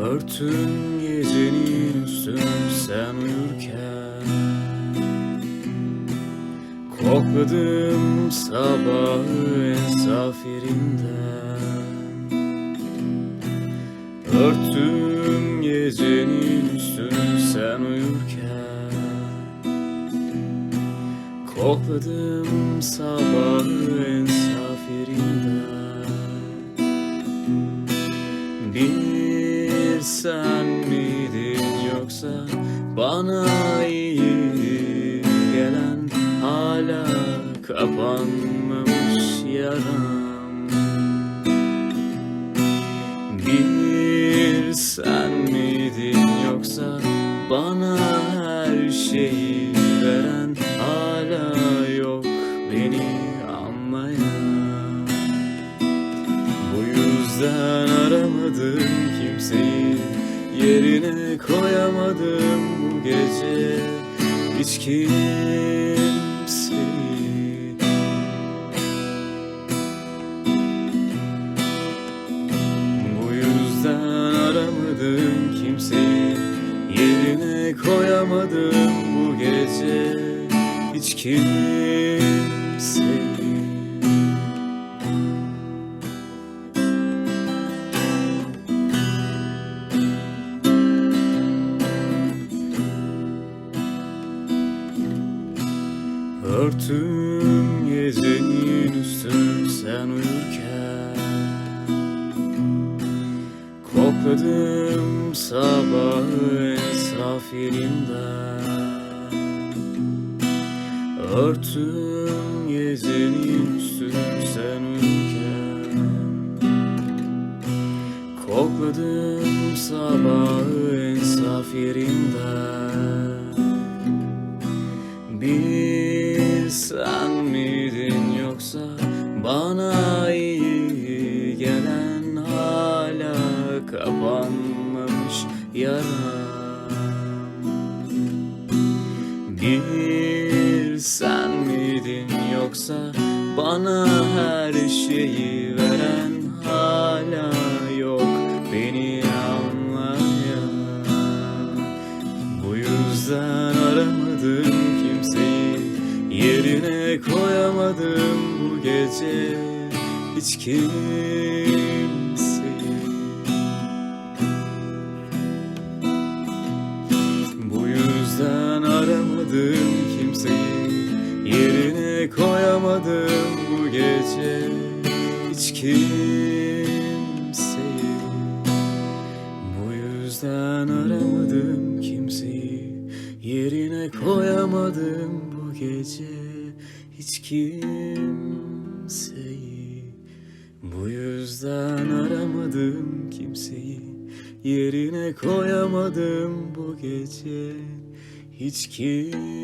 Örtün gecenin üstünü sen uyurken. Kokladım sabahı en zafirinden Örtüm gecenin üstünü sen uyurken. Kokladım sabahı en sen miydin yoksa bana iyi gelen hala kapanmamış yaram? Bir sen miydin yoksa bana her şeyi veren hala yüzden aramadım kimseyi Yerine koyamadım bu gece Hiç kimseyi. Bu yüzden aramadım kimseyi Yerine koyamadım bu gece Hiç kimseyi Örtüm gecenin üstünü sen uyurken. Kokladım sabahı en safirinden Örtüm gecenin üstünü sen uyurken. Kokladım sabahı en zafirinden Bir sen miydin yoksa bana iyi gelen hala kapanmamış yaram? Bir sen miydin yoksa bana her şeyi veren hala yok beni anlayan? Bu yüzden aramadım yerine koyamadım bu gece. Hiç kimseyi. Bu yüzden aramadım kimseyi. Yerine koyamadım bu gece. Hiç kimseyi. Bu yüzden aramadım kimseyi. Yerine koyamadım bu gece. Hiç kimseyi Bu yüzden aramadım kimseyi. Yerine koyamadım bu gece. Hiç kimseyi